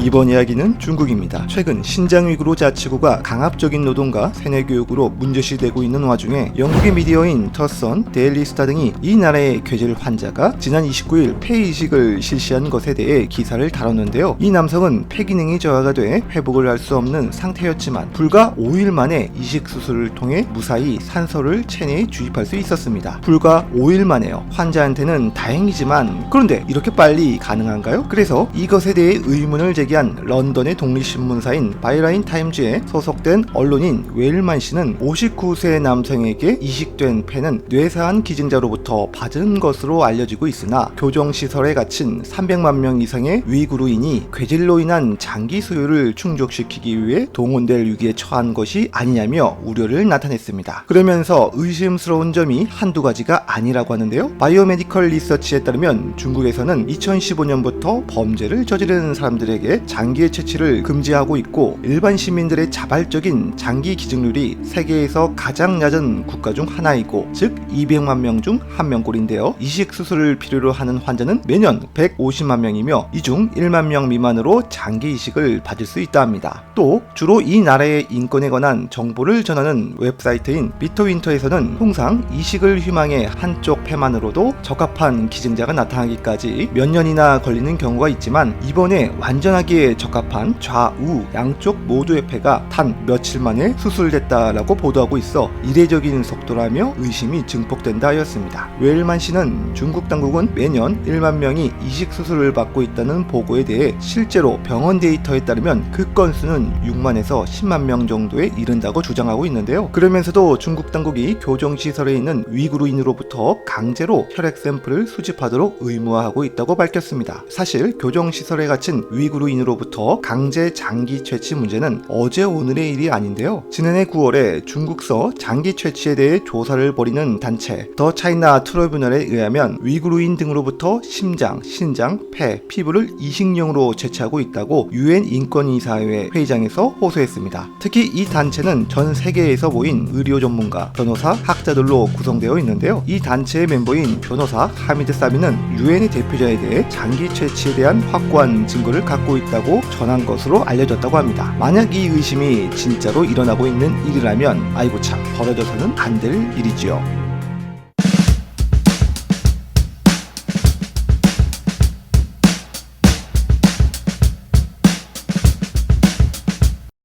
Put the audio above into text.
이번 이야기는 중국입니다. 최근 신장 위구르 자치구가 강압적인 노동과 세뇌 교육으로 문제시되고 있는 와중에 영국의 미디어인 터선, 데일리 스타 등이 이 나라의 괴질 환자가 지난 29일 폐 이식을 실시한 것에 대해 기사를 다뤘는데요. 이 남성은 폐 기능이 저하가 돼 회복을 할 수 없는 상태였지만 불과 5일 만에 이식 수술을 통해 무사히 산소를 체내에 주입할 수 있었습니다. 불과 5일 만에요. 환자한테는 다행이지만 그런데 이렇게 빨리 가능한가요? 그래서 이것에 대해 의문을 제기 한 런던의 독립신문사인 바이라인 타임즈에 소속된 언론인 웨일만 씨는 59세 남성에게 이식된 폐는 뇌사한 기증자로부터 받은 것으로 알려지고 있으나 교정시설에 갇힌 300만 명 이상의 위구르인이 괴질로 인한 장기 수요를 충족시키기 위해 동원될 위기에 처한 것이 아니냐며 우려를 나타냈습니다. 그러면서 의심스러운 점이 한두 가지가 아니라고 하는데요. 바이오메디컬 리서치에 따르면 중국에서는 2015년부터 범죄를 저지르는 사람들에게 장기의 채취를 금지하고 있고 일반 시민들의 자발적인 장기 기증률이 세계에서 가장 낮은 국가 중 하나이고 즉 200만 명 중 한 명꼴인데요. 이식 수술을 필요로 하는 환자는 매년 150만 명이며 이 중 1만 명 미만으로 장기 이식을 받을 수 있다 합니다. 또 주로 이 나라의 인권에 관한 정보를 전하는 웹사이트인 비토윈터에서는 통상 이식을 희망해 한쪽 폐만으로도 적합한 기증자가 나타나기까지 몇 년이나 걸리는 경우가 있지만 이번에 완전하게 적합한 좌우 양쪽 모두의 폐가 단 며칠 만에 수술됐다라고 보도하고 있어 이례적인 속도라며 의심이 증폭된다 하였습니다. 웰만 씨는 중국 당국은 매년 1만 명이 이식 수술을 받고 있다는 보고에 대해 실제로 병원 데이터에 따르면 그 건수는 6만에서 10만 명 정도에 이른다고 주장하고 있는데요. 그러면서도 중국 당국이 교정시설에 있는 위구르인으로부터 강제로 혈액 샘플을 수집하도록 의무화하고 있다고 밝혔습니다. 사실 교정시설에 갇힌 위구르인 으로부터 강제 장기 채취 문제는 어제 오늘의 일이 아닌데요. 지난해 9월에 중국서 장기 채취에 대해 조사를 벌이는 단체 더 차이나 트러뷰널에 의하면 위구르인 등으로부터 심장, 신장, 폐, 피부를 이식용으로 채취하고 있다고 유엔 인권이사회 회의장에서 호소했습니다. 특히 이 단체는 전 세계에서 모인 의료 전문가, 변호사, 학자들로 구성되어 있는데요. 이 단체의 멤버인 변호사 하미드 사비는 유엔의 대표자에 대해 장기 채취에 대한 확고한 증거를 갖고 있다고 전한 것으로 알려졌다고 합니다. 만약 이 의심이 진짜로 일어나고 있는 일이라면 아이고 참 벌어져서는 안 될 일이지요.